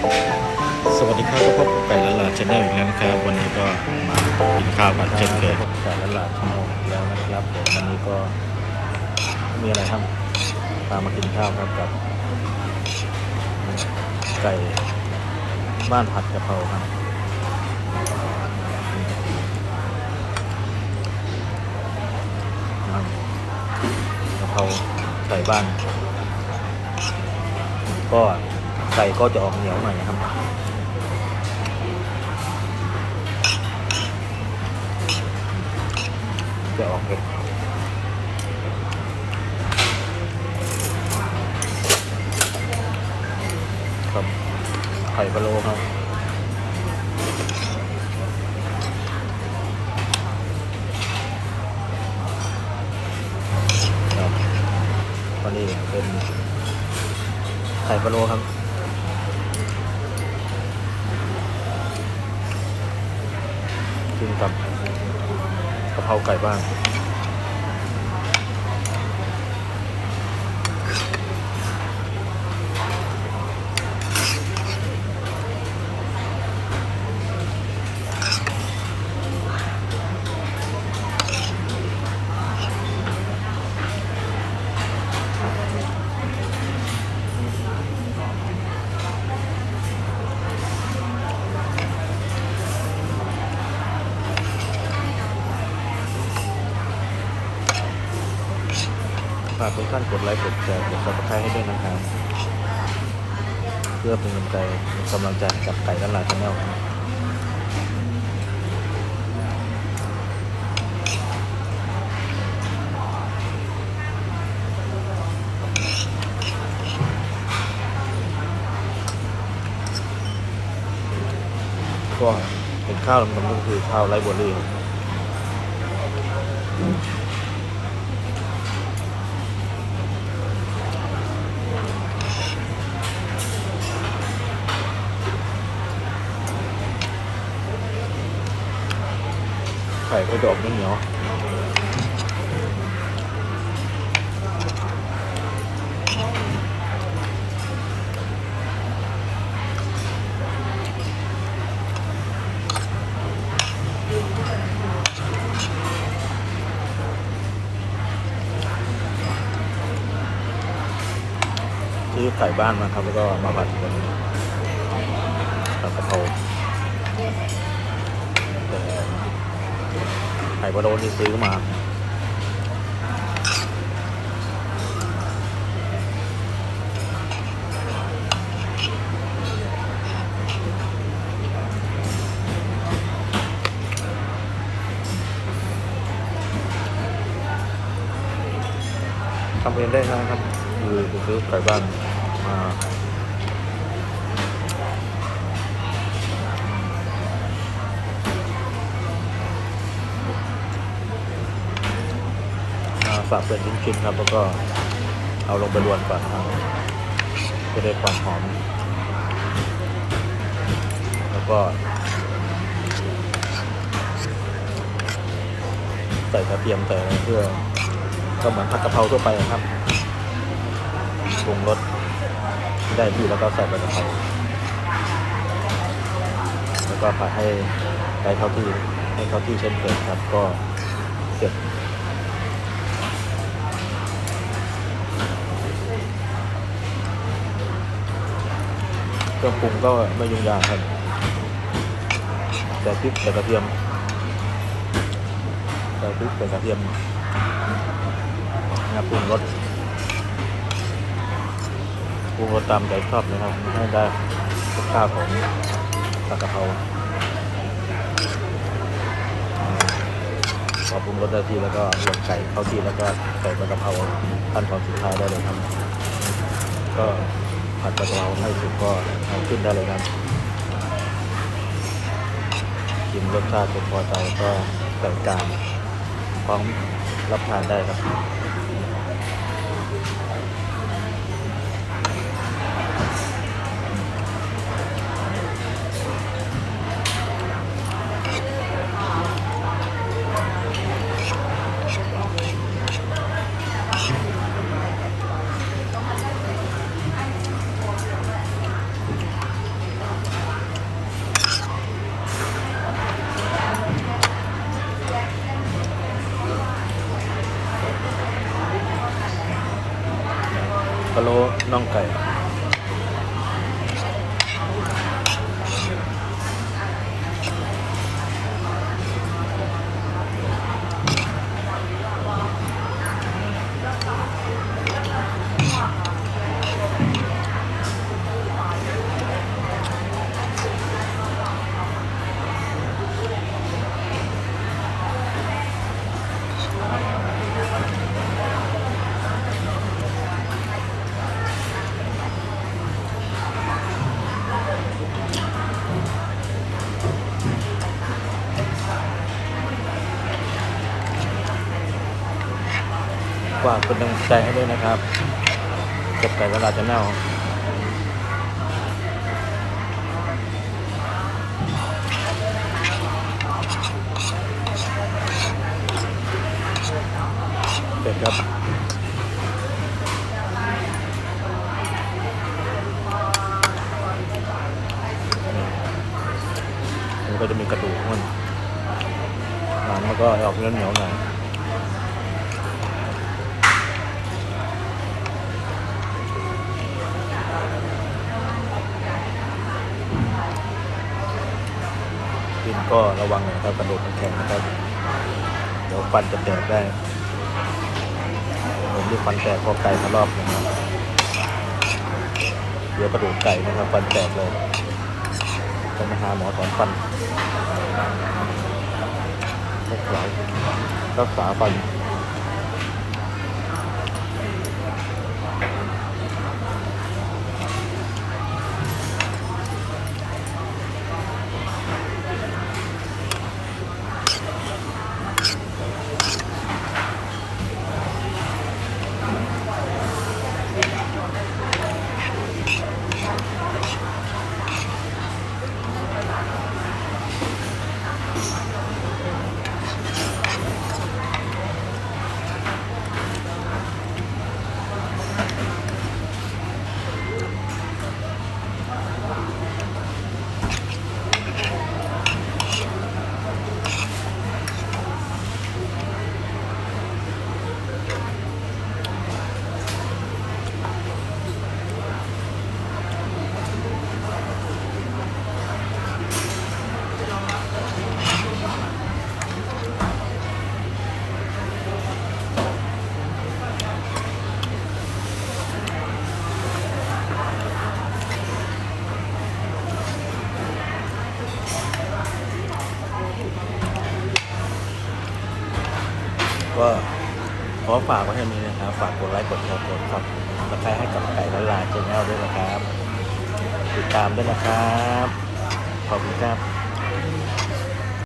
สวัสดีครับก็พบกับไก่ละลาชแนลอีกแล้วนะครับ วันนี้ก็มากินข้าวกันเช่นเคยพบกับไก่ละลาชแนลอีกแล้วนะครับวันนี้ก็มีอะไรครับพามากินข้าวครับกับ ไก่บ้านผัดกะเพราครับกะเพราไก่บ้านก็ ไก่ก็จะออกเหนียวหน่อยนะครับ จะออกเผ็ดครับ ไข่พะโล้ครับครับตอนนี้เป็นไข่พะโล้ครับ กินกับกะเพราไก่บ้าง ฝากทุกท่านกดไลค์ กดแชร์ กดซับสไครต์ให้ด้วยนะครับ เพื่อเป็นกำลังใจกำลังใจกับไก่ด้านหลังชาแนลครับก็เป็นข้าวมันก็คือข้าวไรซ์เบอร์รี่ครับ ไข่ก็จะออกเหนียวซื้อไก่บ้านมาครับแล้วก็มาผัดกันกับกะเพราแต่ ไข่พะโล้ที่ซื้อมา ทำเองได้นะครับคือซื้อไก่บ้านมา ฝากเป็นชิ้นๆครับ แล้วก็เอาลงไปรวนก่อนครับจะได้ความหอม แล้วก็ ใส่กระเทียมใส่อะไรเพื่อ ก็เหมือนผัดกะเพราทั่วไปนะครับปรุงรสได้ที่แล้วก็ใส่ใบกะเพราแล้วก็ผัดให้ได้เข้าที่ให้เข้าที่เช่นเคยครับก็เสร็จ เครื่องปรุงก็ไม่ยุ่งยากครับ แต่พริกแต่กระเทียมแต่พริกแต่กระเทียมนะปรุงรสปรุงรสตามใจชอบนะครับให้ได้รสชาติของผัดกะเพราอ่าพอปรุงรสได้ที่แล้วก็ลงไก่เข้าที่แล้วก็ใส่ใบกะเพราขั้นตอนสุดท้ายได้เลยครับ ก็ ผัดกะเพราให้สุกก็เอาขึ้นได้เลยครับกินรสชาติพอใจก็ใส่จานพร้อมรับทานได้ครับ น่อ ฝากเป็นกำลังใจให้ด้วยนะครับเก็บไก่เวลาจะเน่าเป็ดครับมันก็จะมีกระดูกมันหนังมันก็ออกเนื้อเหนียวหน่อย กินก็ระวังหน่อยครับกระดูกมันแข็งนะครับ เดี๋ยวฟันจะแตกได้ ผมที่ฟันแตกเพอไก่มารอบนึงเดี๋ยวกระดูกไก่นะครับ ฟันแตกเลยต้องมาหาหมอถอนฟันรักษารักษาฟัน ก็ขอฝากไว้ให้มีนะครับ ฝากกดไลค์กดแชร์กดซับสไครต์ให้กับไก่ละลายเจนแนลด้วยนะครับ ติดตามด้วยนะครับ ขอบคุณครับ